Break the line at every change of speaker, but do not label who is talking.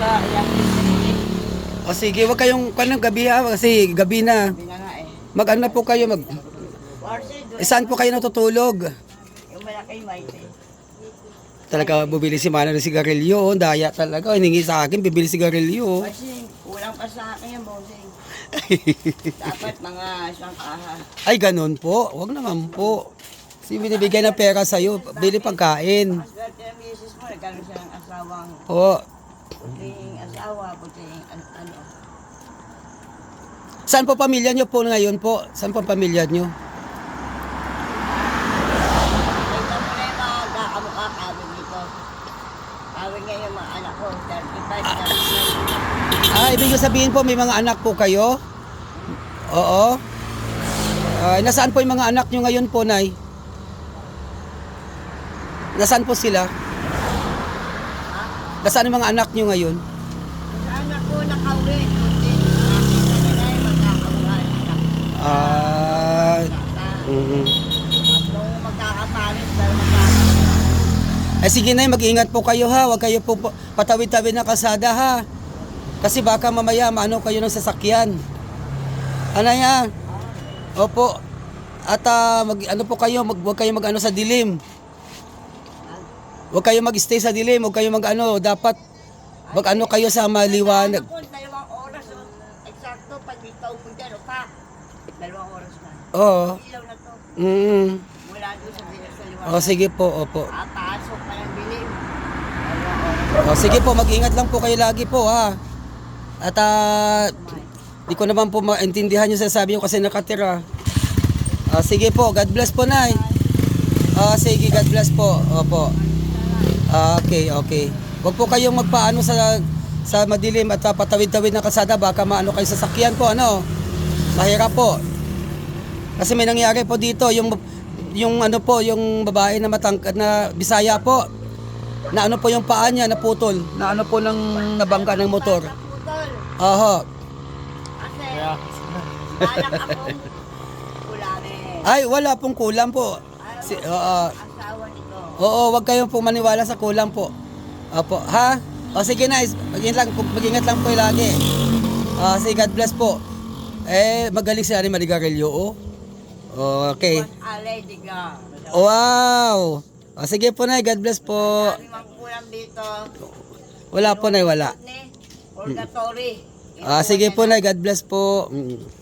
sa iyang pinili.
O sige, wag kayong kanang gabi ha, kasi gabi na.
Hindi na nga eh.
Mag-ano po kayo, mag... Eh, saan po kayo natutulog?
Yung malaki white eh.
Talaga bubili si Mana ng sigarilyo, oh, daya talaga. Hiningi sa akin, bibili sigarilyo.
Kasi kulang pa sa akin yung bossing. Dapat mga isang kaha.
Ay, ganun po. Wag naman po. Si binibigyan ng pera sa'yo, bili pagkain.
Swerte ang misis mo, nagkaroon siya ng asawang
Po.
Puting asawa, puting an- ano.
Saan po pamilya nyo po ngayon po? Saan po pamilya nyo?
Ito mo na yung mga kakamukha kami dito. Kami nga yung mga anak ko, 35, 36.
Ah, ibig sabihin po may mga anak po kayo? Oo. Ah, nasaan po yung mga anak nyo ngayon po, Nay? Nasaan po sila? Nasaan yung mga anak nyo ngayon?
Sa anak ko nakauwi.
Ah, mm
magkakapalit.
Eh sige na, mag-ingat po kayo ha. Huwag kayo po pa- patawid-tawid ng kalsada ha. Kasi baka mamaya maano kayo ng sasakyan. Ano yan? Opo. At ah, mag, ano po kayo, mag, huwag kayo mag-ano sa dilim. Huwag kayo mag-stay sa dilim. Huwag kayo mag-ano. Dapat mag-ano kayo sa maliwanag.
Dalawang oras, oh. Eksakto, pag ikaw mo dyan, oh, pa. Dalawang oras na.
Oo.
Ilaw na to.
Mm.
Mula doon sa, sa liwanag.
O sige po, opo.
Ah, pasok pa ng bilim. Dalawang oras.
O sige po, mag-ingat lang po kayo lagi po ha. At ah, di ko naman po maintindihan yung sasabi nyo kasi nakatira. Ah, sige po, God bless po, Nay. Ah, sige, God bless po. Opo. Okay, okay. Huwag po kayong magpaano sa sa madilim at patawid-tawid ng kalsada baka maano kayo sa sakyan po ano. Mahirap po. Kasi may nangyari po dito yung yung ano po, yung babae na matangkad na Bisaya po. Na ano po yung paa niya naputol. Na ano po ng nabangga ng motor. Oho.
Kasi, kulangin.
Ay, wala pong kulang po. Si,
mo,
oo. wag kayong pong maniwala sa kulang po. Opo, ha? O sige na, mag-ingat lang, mag-ingat lang po lagi. Ah, sige, God bless po. Eh, magaling si Ani Marigarillo, oh. Okay. Wow! O sige po na, God bless po. Wala po na, wala.
Purgatory.
Ah, sige po na, God bless po. Mm.